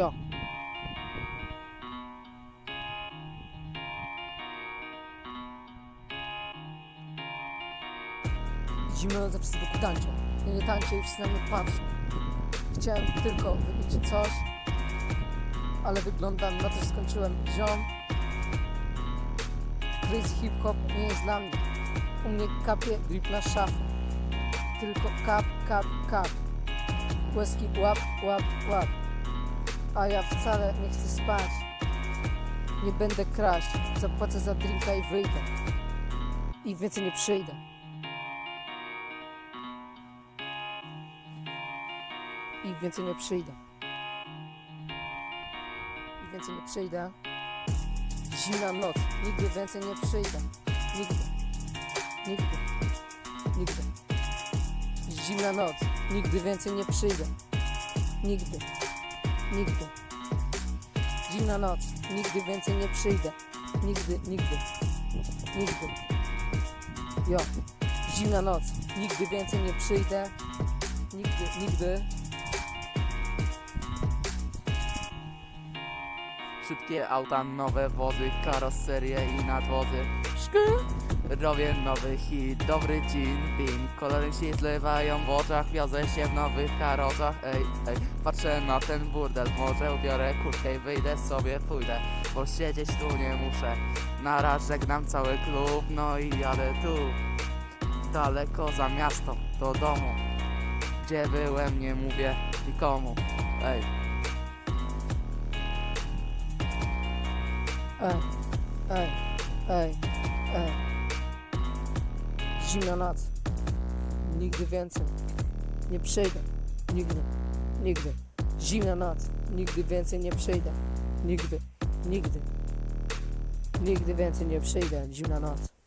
Jo. Zimno zawsze wokół tańczą. Ja nie tańczę i wszyscy na mnie patrzą. Chciałem tylko wypić coś, ale wyglądam na to, że skończyłem ziom. Crazy hip-hop nie jest dla mnie. U mnie kapie grip na szafę. Tylko kap, kap, kap. Łezki łap, łap, łap. A ja wcale nie chcę spać. Nie będę kraść. Zapłacę za drinka i wyjdę. I więcej nie przyjdę. I więcej nie przyjdę. I więcej nie przyjdę. Zimna noc. Nigdy więcej nie przyjdę. Nigdy. Nigdy. Nigdy. Zimna noc. Nigdy więcej nie przyjdę. Nigdy. Nigdy. Zimna noc. Nigdy więcej nie przyjdę. Nigdy, nigdy. Nigdy. Jo. Zimna noc. Nigdy więcej nie przyjdę. Nigdy, nigdy. Szybkie auta, nowe wozy, karoserie i nadwozy Szky! Robię nowy hit, dobry gin, bin Kolory się zlewają w oczach, wiozę się w nowych karosach Ej, ej, patrzę na ten burdel Może ubiorę kurtkę i wyjdę sobie, pójdę Bo siedzieć tu nie muszę. Na raz żegnam cały klub, no i jadę tu Daleko za miasto, do domu. Gdzie byłem, nie mówię nikomu. Ej, Ej, ej, ej, ej. Zimna noc. Nigdy więcej. Nie przyjdę. Nigdy. Nigdy. Zimna noc. Nigdy więcej nie przyjdę. Nigdy. Nigdy. Nigdy więcej nie przyjdę. Zimna noc.